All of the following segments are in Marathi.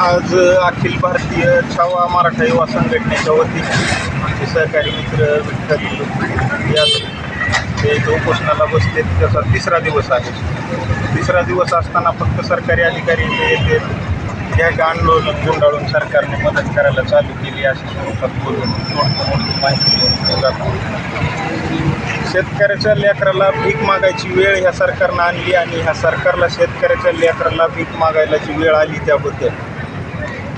आज अखिल भारतीय छावा मराठा युवा संघटनेच्या वतीने आमचे सहकारी मित्र विठ्ठल हे जो उपोषणाला बसले त्याचा तिसरा दिवस आहे. तिसरा दिवस असताना फक्त सरकारी अधिकारी येते. त्या आंदोलन गुंडाळून सरकारने मदत करायला चालू केली अशा स्वरूपात बोलून मोठी माहिती देऊन शेतकऱ्याच्या लेकराला भीक मागायची वेळ ह्या सरकारनं आणली आणि ह्या सरकारला शेतकऱ्याच्या लेकराला भीक मागायला जी वेळ आली त्याबद्दल.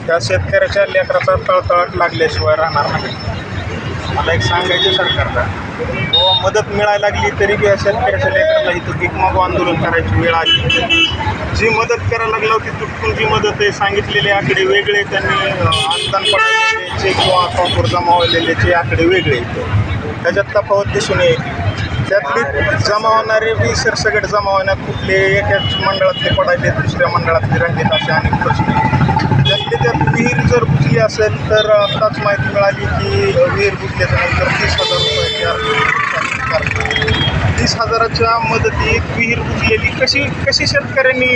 त्या शेतकऱ्याच्या लेकराचा तळतळाट लागल्याशिवाय राहणार नाही. मला एक सांगायचं सरकारला. हो, मदत मिळायला लागली तरी बी ह्या शेतकऱ्याच्या लेकराला इथं भीक मागू आंदोलन करायची वेळ आली. जी मदत करायला लागली होती तुटकून जी मदत आहे सांगितलेले आकडे वेगळे त्यांनी अं, अनुदान पडलेले किंवा अकाउंटवर जमावलेले आकडे वेगळे त्याच्यात तफावत दिसून येईल. त्यातली जमा होणारे बी सरसगट जमा होण्यात कुठले एकाच मंडळातले पडायचे दुसऱ्या मंडळातले रंगीत असे अनेक प्रश्न त्यातली त्यातले त्यात विहीर जर बुजली असेल तर आत्ताच माहिती मिळाली की विहीर बुजल्याच्या नंतर तीस हजार तीस हजाराच्या मदतीत विहीर बुजलेली कशी कशी शेतकऱ्यांनी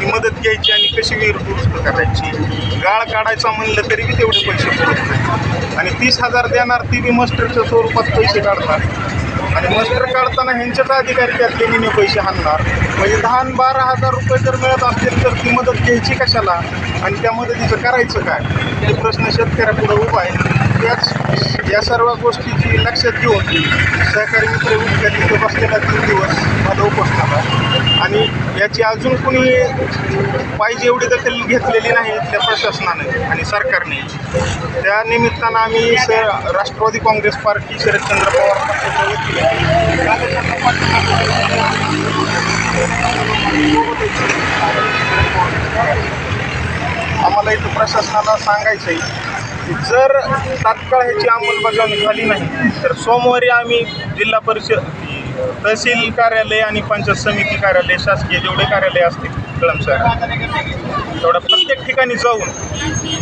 ती मदत घ्यायची आणि कशी विहीर दुरुस्त करायची? गाळ काढायचा म्हणलं तरी बी तेवढे पैसे पुरत आणि तीस हजार देणार ती बी मस्टरच्या स्वरूपात पैसे काढणार. आणि मस्टर काढताना ह्यांच्याच अधिकारी त्यात निमे पैसे हाणणार. म्हणजे दहा बारा हजार रुपये जर मिळत असतील तर ती मदत घ्यायची कशाला? आणि त्या मदतीचं करायचं काय? हे प्रश्न शेतकऱ्यापुढे उभा आहे. त्याच या सर्व गोष्टीची लक्षात घेऊन सहकारी मित्र विद्यार्थी बसलेला तीन दिवस माझा उपोषणाला आणि याची अजून कोणी पाहिजे एवढी दखल घेतलेली नाही त्या प्रशासनाने आणि सरकारने. त्या निमित्तानं आम्ही स राष्ट्रवादी काँग्रेस पार्टी शरदचंद्र पवार पक्षाच्या वतीने आम्हाला इथं प्रशासनाला सांगायचं आहे जर तात्काळ ह्याची अंमलबजावणी झाली नाही तर सोमवारी आम्ही जिल्हा परिषद तहसील कार्यालय आणि पंचायत समिती कार्यालय शासकीय जेवढे कार्यालय असतील कळमसर तेवढ्या प्रत्येक ठिकाणी जाऊन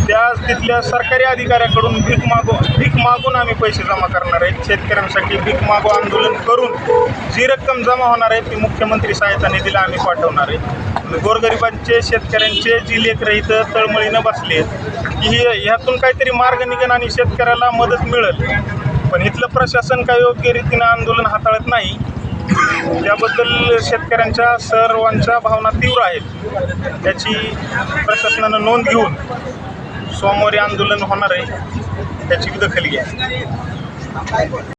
त्या तिथल्या सरकारी अधिकाऱ्याकडून भीक मागो भीक मागून आम्ही पैसे जमा करणार आहेत. शेतकऱ्यांसाठी भीक मागो आंदोलन करून जी रक्कम जमा होणार आहे ती मुख्यमंत्री सहायता निधीला आम्ही पाठवणार आहे गोरगरिबांचे शेतकऱ्यांचे जी लेकर इथं तळमळीनं बसले आहेत की ही- ह्यातून काहीतरी मार्ग निघेन आणि शेतकऱ्याला मदत मिळेल. पण इथलं प्रशासन काही योग्य रीतीनं आंदोलन हाताळत नाही. त्याबद्दल शेतकऱ्यांच्या सर्वांच्या भावना तीव्र आहेत. त्याची प्रशासनानं नोंद घेऊन सोमवारी आंदोलन होणार आहे. त्याची दखल घ्या.